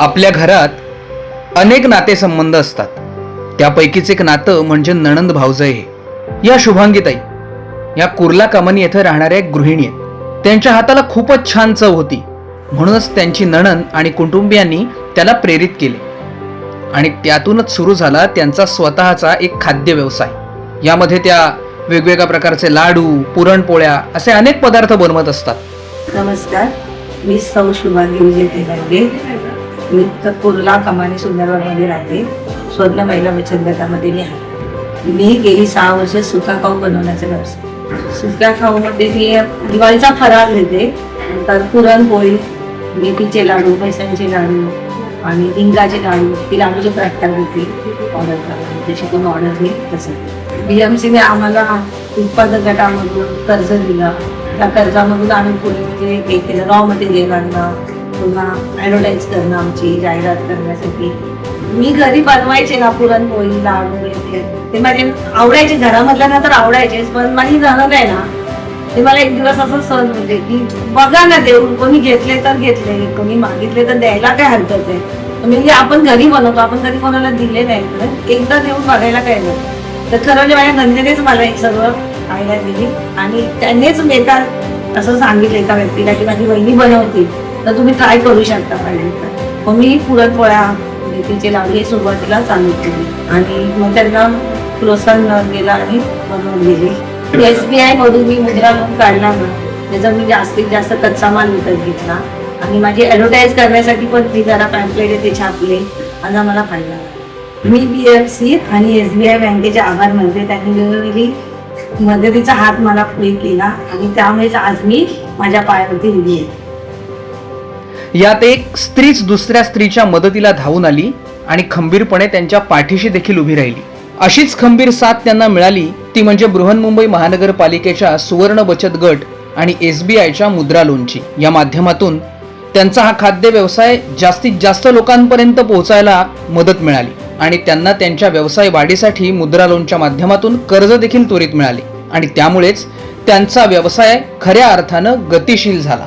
आपल्या घरात अनेक नातेसंबंध असतात. त्यापैकीच एक नातं म्हणजे नणंद भावजय हे. या शुभांगीताई या कुर्ला कमानी येथे राहणाऱ्या एक गृहिणी आहेत. त्यांच्या हाताला खूपच छान चव होती. म्हणूनच त्यांची नणंद आणि कुटुंबियांनी त्याला प्रेरित केले. आणि त्यातूनच सुरू झाला त्यांचा स्वतःचा एक खाद्य व्यवसाय. यामध्ये त्या वेगवेगळ्या प्रकारचे लाडू पुरणपोळ्या असे अनेक पदार्थ बनवत असतात. नमस्कार मी सौ शुभांगी विजय मी तर कुर्ला कमानी सुंदरबागमध्ये राहते. स्वर्ण महिला बचत गटामध्ये मी आहे. मी गेली सहा वर्ष सुका खाऊ बनवण्याचा व्यवसाय. सुक्या खाऊमध्ये मी दिवाळीचा फराळ घेते. तर पुरणपोळी मेथीचे लाडू पैशांचे लाडू आणि हिंगाचे लाडू ती लाडूचे प्रॅक्टर घेते. ऑर्डर करा जशी कोण ऑर्डर घेईल तसं. बी एम सीने आम्हाला उत्पादक गटामधून कर्ज दिलं. त्या कर्जामधून आम्ही पुढे म्हणजे हे केलं रॉ मटेरियल आणणं पुन्हा ॲडव्हर्टाईज करणं आमची जाहिरात करण्यासाठी. मी घरी बनवायचे ना पुरणपोळी लाडू ते माझे आवडायचे घरामधल्या ना तर आवडायचेच पण माझी नणद आहे ना ते मला एक दिवस असं सहज होते म्हणजे की बघा ना देऊन कोणी घेतले तर घेतले कोणी मागितले तर द्यायला काय हरकत आहे? म्हणजे आपण घरी बनवतो आपण कधी कोणाला दिले नाही एकदा देऊन बघायला काय नाही. तर खरं म्हणजे माझ्या नंदेनेच मला एक सगळं खायला दिली आणि त्यांनीच एका असं सांगितलं एका व्यक्तीला की माझी वहिनी बनवते. तर तुम्ही ट्राय करू शकता पाहिजे? मग मी पुरणपोळ्या मेथीचे लाडू हे सुरुवातीला चालू केली. आणि मग त्यांना प्रोत्साहन गेला आणि बनवून दिली. एस बी आय मधून मी मुद्रा लोन काढला ना त्याचा मी जास्तीत जास्त कच्चा माल विकत घेतला. आणि माझी ऍडव्हर्टाईज करण्यासाठी पण मी जरा पॅम्पलेट आहे ते छापले. आणि मला फायदा. मी बी एफ सी आणि एस बी आय बँकेचे आभार मानते. त्यांनी वेगवेगळी मदतीचा हात मला पुढे केला. आणि त्यामुळेच आज मी माझ्या पायावरती उभी आहे. यात एक स्त्रीच दुसऱ्या स्त्रीच्या मदतीला धावून आली आणि खंबीरपणे त्यांच्या पाठीशी देखील उभी राहिली. अशीच खंबीर साथ त्यांना मिळाली ती म्हणजे बृहन्मुंबई महानगरपालिकेच्या सुवर्ण बचत गट आणि एस बी आयच्या मुद्रा लोनची. या माध्यमातून त्यांचा हा खाद्य व्यवसाय जास्तीत जास्त लोकांपर्यंत पोहोचायला मदत मिळाली आणि त्यांना त्यांच्या व्यवसाय वाढीसाठी मुद्रा लोनच्या माध्यमातून कर्ज देखील त्वरित मिळाले. आणि त्यामुळेच त्यांचा व्यवसाय खऱ्या अर्थानं गतिशील झाला.